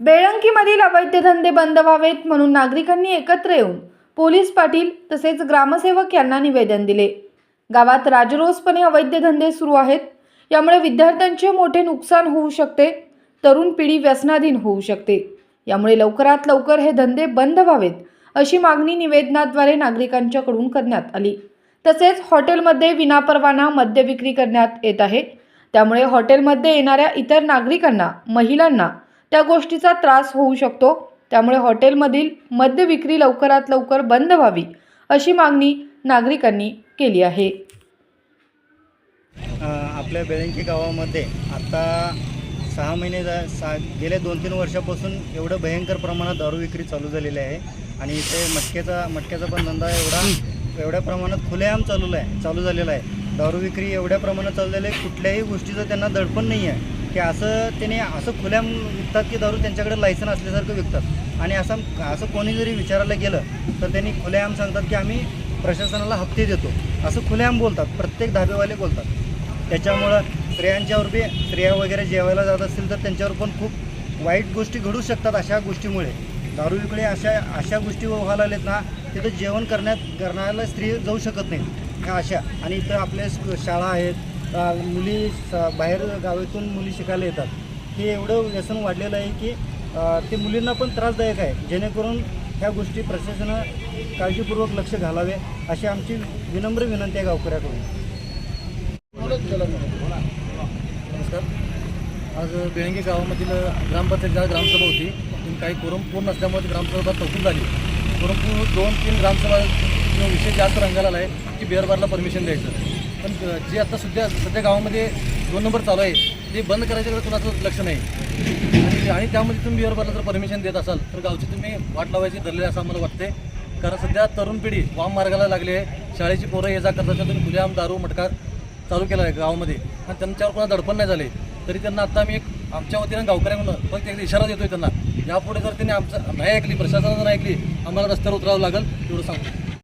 अवैध धंदे बंद व्हावेत म्हणून नागरिकांनी एकत्र येऊन पोलीस पाटील तसेच ग्रामसेवक यांना निवेदन दिले. गावात राजरोसपणे अवैध धंदे सुरू आहेत. यामुळे विद्यार्थ्यांचे मोठे नुकसान होऊ शकते. तरुण पिढी व्यसनाधीन होऊ शकते. यामुळे लवकरात लवकर हे धंदे बंद व्हावेत अशी मागणी निवेदनाद्वारे नागरिकांच्याकडून करण्यात आली. तसेच हॉटेलमध्ये विनापरवाना मद्य विक्री करण्यात येत आहे. त्यामुळे हॉटेलमध्ये येणाऱ्या इतर नागरिकांना महिलांना त्या गोष्टीचा त्रास होऊ शकतो. त्यामुळे हॉटेलमधील मद्य विक्री लवकरात लवकर बंद व्हावी अशी मागणी नागरिकांनी केली आहे. आपल्या बेळंकी गावामध्ये आता सहा महिने जा सा गेल्या दोन तीन वर्षापासून एवढं भयंकर प्रमाणात दारू विक्री चालू झालेली आहे. आणि इथे मटक्याचा मटक्याचा पण धंदा एवढा एवढ्या प्रमाणात खुलेआम चालू आहे चालू झालेला आहे. दारू विक्री एवढ्या प्रमाणात चालू झाली आहे कुठल्याही गोष्टीचं त्यांना दडपण नाही आहे की असं त्याने असं खुल्या विकतात की दारू त्यांच्याकडे लायसन असल्यासारखं विकतात. आणि असं असं कोणी जरी विचारायला गेलं तर त्यांनी खुलेआम सांगतात की आम्ही प्रशासनाला हप्ते देतो. असं खुलेआम बोलतात प्रत्येक धाबेवाले बोलतात. त्याच्यामुळं स्त्रियांच्यावर बी स्त्रिया वगैरे जेवायला जात असतील तर त्यांच्यावर पण खूप वाईट गोष्टी घडू शकतात अशा गोष्टीमुळे. दारू विकडे अशा अशा गोष्टी व्हायला आलेत ना तिथं जेवण करण्यात करण्याला स्त्री जाऊ शकत नाही. ह्या अशा. आणि इथं आपल्या शाळा आहेत मुली स- बाहेर गावातून मुली शिकायला येतात. हे एवढं व्यसन वाढलेलं आहे की ते मुलींना पण त्रासदायक आहे. जेणेकरून ह्या गोष्टी प्रशासनानं काळजीपूर्वक लक्ष घालावे अशी आमची विनम्र विनंती आहे गावकऱ्याकडून. नमस्कार. आज बेळंगी गावामधील ग्रामपंचायत ग्रामसभा होती पण काही कोरम पूर्ण नसल्यामुळे ग्रामसभा तहकूब झाली. कोरमपूर पूर्ण दोन तीन ग्रामसभा किंवा विषय जास्त रंगाला आला आहे की बिअरबारला परमिशन द्यायचं. पण जे आता सध्या सध्या गावामध्ये दोन नंबर चालू आहे ते बंद करायच्याकडे कुणाचं लक्ष नाही. आणि आणि त्यामध्ये तुम्ही बिअरबारला जर परमिशन देत असाल तर गावची तुम्ही वाट लावायची धरलेली असं आम्हाला वाटते कारण सध्या तरुण पिढी वाम मार्गाला लागली आहे. शाळेची पोरं ये जा करतात तुम्ही खुलेआम दारू मटका चालू केला आहे गावामध्ये. आणि त्यांच्यावर कोणा दडपण नाही झाले. तरी त्यांना आता आम्ही एक आमच्या वतीनं गावकऱ्यांकडून फक्त एक इशारा देतोय त्यांना. यापुढे जर त्यांनी आमचं नाही ऐकली प्रशासनानं नाही ऐकली आम्हाला रस्त्यावर उतरावं लागेल एवढं सांगतो.